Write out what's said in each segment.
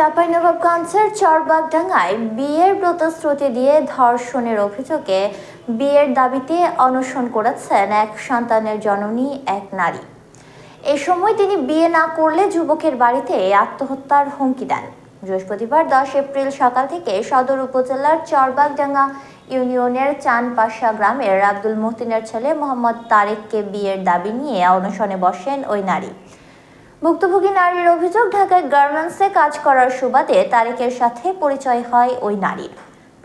চাঁপাইনবাবগঞ্জের চরবাগডাঙ্গায় বিয়ের প্রতিশ্রুতি দিয়ে ধর্ষণের অভিযোগে বিয়ের দাবিতে অনশন করেছেন এক সন্তানের জননী, এক নারী। এ সময় তিনি বিয়ে না করলে যুবকের বাড়িতে আত্মহত্যার হুমকি দেন। বৃহস্পতিবার দশ এপ্রিল সকাল থেকে সদর উপজেলার চরবাগডাঙ্গা ইউনিয়নের চানপাশা গ্রামের আব্দুল মতিনের ছেলে মোহাম্মদ তারেককে বিয়ের দাবি নিয়ে অনশনে বসেন ওই নারী। ভুক্তভোগী নারীর অভিযোগ, ঢাকায় গার্মেন্টসে কাজ করার সুবাদে তারেকের সাথে পরিচয় হয় ওই নারীর।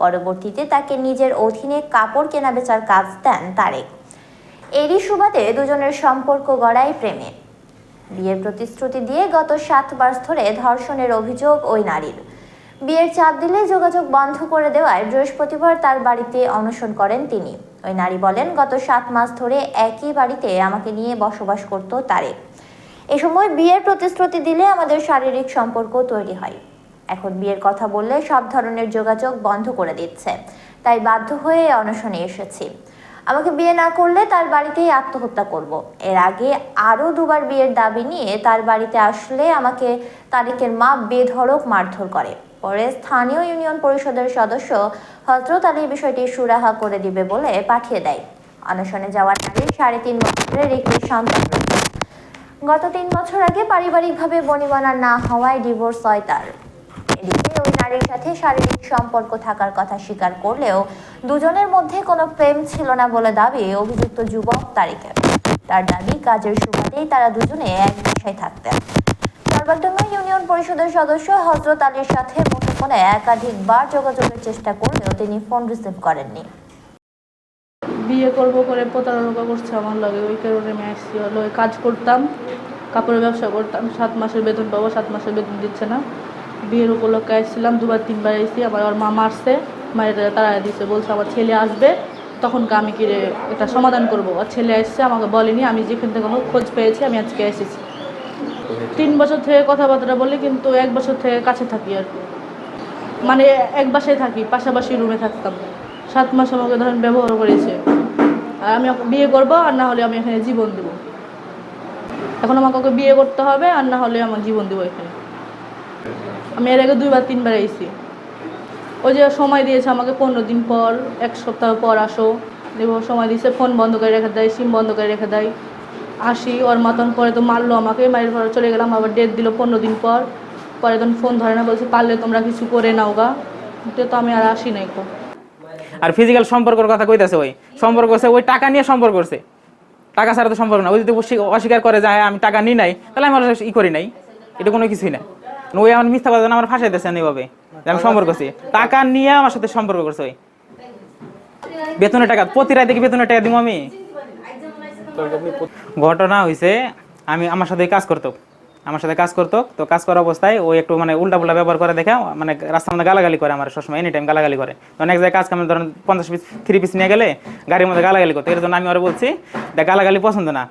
পরবর্তীতে তাকে নিজের অধীনে কাপড় কেনাবেচার কাজ দেন তারেক। এরই সুবাদে দুজনের সম্পর্ক গড়ায় প্রেমে। বিয়ের প্রতিশ্রুতি দিয়ে গত সাত মাস ধরে ধর্ষণের অভিযোগ ওই নারীর। বিয়ের চাপ দিলে যোগাযোগ বন্ধ করে দেওয়ায় বৃহস্পতিবার তার বাড়িতে অনশন করেন তিনি। ওই নারী বলেন, গত সাত মাস ধরে একই বাড়িতে আমাকে নিয়ে বসবাস করত তারেক। এ সময় বিয়ের প্রতিশ্রুতি দিলে আমাদের শারীরিক সম্পর্ক তৈরি হয়। এখন বিয়ের কথা বললে সব ধরনের যোগাযোগ বন্ধ করে দিচ্ছে। তাই বাধ্য হয়ে অনশনে এসেছি। আমাকে বিয়ে না করলে তার বাড়িতেই আত্মহত্যা করব। এর আগে আরও দুবার বিয়ের দাবি নিয়ে তার বাড়িতে আসলে আমাকে তারিকের মা বেধড়ক মারধর করে। পরে স্থানীয় ইউনিয়ন পরিষদের সদস্য হজরত আলী বিষয়টি সুরাহা করে দিবে বলে পাঠিয়ে দেয়। অনশনে যাওয়ার আগে সাড়ে তিন বছরের একটি সন্তান গত তিন বছর আগে পারিবারিকভাবে বনিবনা না হওয়ায় ডিভোর্স হয় তার। এদিকে ওই নারীর সাথে শারীরিক সম্পর্ক থাকার কথা স্বীকার করলেও দুজনের মধ্যে কোনো প্রেম ছিল না বলে দাবি অভিযুক্ত যুবক তারিখে। তার দাবি কাজের সুবাদেই তারা দুজনে এক বাসায় থাকতেন। চরবাগডাঙ্গা ইউনিয়ন পরিষদের সদস্য হজরত আলীর সাথে মুঠোফোনে একাধিকবার যোগাযোগের চেষ্টা করলেও তিনি ফোন রিসিভ করেননি। বিয়ে করব করে প্রতারণা করছে আমার লাগে, ওই কারণে আমি হলো ওই কাজ করতাম, কাপড়ের ব্যবসা করতাম, সাত মাসের বেতন পাবো, সাত মাসের বেতন দিচ্ছে না। বিয়ের উপলক্ষে আসছিলাম, দুবার, তিনবার এসেছি আমার ওর মা মারছে, মায়ের তারা দিচ্ছে বলছে আমার ছেলে আসবে তখন আমি কি এটা সমাধান করব? আর ছেলে আসছে, আমাকে বলেনি, আমি যেখান থেকে হোক খোঁজ পেয়েছি, আমি আজকে এসেছি। তিন বছর থেকে কথাবার্তা বলি, কিন্তু এক বছর থেকে কাছে থাকি আর কি। মানে এক বাসায় থাকি, পাশাপাশি রুমে থাকতাম। সাত মাস আমাকে ধরেন ব্যবহার করেছে। আর আমি বিয়ে করব, আর না হলে আমি এখানে জীবন দেবো। এখন আমাকে ওকে বিয়ে করতে হবে, আর না হলে আমার জীবন দেবো এখানে। আমি এর আগে দুইবার, তিনবার এসেছি ওই যে সময় দিয়েছে আমাকে পনেরো দিন পর, এক সপ্তাহ পর আসো। দেবো সময় দিয়েছে, ফোন বন্ধ করে রেখে দেয়, সিম বন্ধ করে রেখে দেয়। আসি, ওর মতন পরে তো মারলো আমাকে, মায়ের পরে চলে গেলাম, আবার ডেট দিল পনেরো দিন পর। পরে তখন ফোন ধরে না, বলছে, পারলে তোমরা কিছু করে নাও গা। তো আমি আর আসি না কো। আর ফিজিক্যাল সম্পর্কের কথা কইতাছে ওই। সম্পর্ক করছে ওই টাকা নিয়ে সম্পর্ক করছে। টাকা ছাড়া তো সম্পর্ক না। ওই যদি অস্বীকার করে যায় আমি টাকা নিই নাই তাহলে আমি ই করি নাই। এটা কোনো কিছুই না। ওই আমার মিথ্যা কথা আমার ফাঁসাইতেছে না এইভাবে আমি সম্পর্ক করছি। টাকা নিয়ে আমার সাথে সম্পর্ক করছে ওই। বেতনের টাকা, প্রতি রাতে কি বেতনের টাকা দিব আমি। ঘটনা হয়েছে আমি আমার সাথে কাজ করতো। আমার সাথে কাজ করতো, তো কাজ করা অবস্থায় ও একটু মানে উল্টা পুল্টা ব্যবহার করে দেখে মানে রাস্তার মধ্যে গালাগালি করে আমার সবসময় এনি টাইম গালাগালি করে। তখন এক জায়গায় কাজ কামে ধরেন পঞ্চাশ পিস থ্রি পিস নিয়ে গেলে গাড়ির মধ্যে গালাগালি করতো। এর জন্য আমি ওরা বলছি গালাগালি পছন্দ না।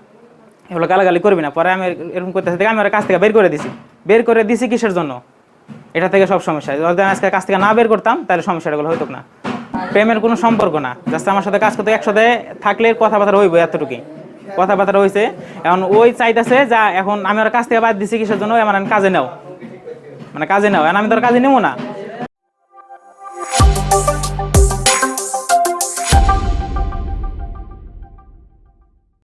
এগুলো গালাগালি করবি না। পরে আমি এরকম করতেছি, দেখে আমি ওর কাছ থেকে বের করে দিছি। বের করে দিছি কিসের জন্য? এটা থেকে সব সমস্যা। যদি আমি আজকে কাছ থেকে না বের করতাম, তাহলে সমস্যাগুলো হইতো না। প্রেমের কোনো সম্পর্ক না। জাস্ট আমার সাথে কাজ করতে একসাথে থাকলে কথাবার্তা হইব এতটুকুই। কথাবার্তা হয়েছে এখন ওই চাইতেছে যা, এখন আমি ওর কাছ থেকে বাদ দিছি কিসের জন্য আমার আমি কাজে নাও। মানে কাজে নাও, এখন আমি তোর কাজে নেব না।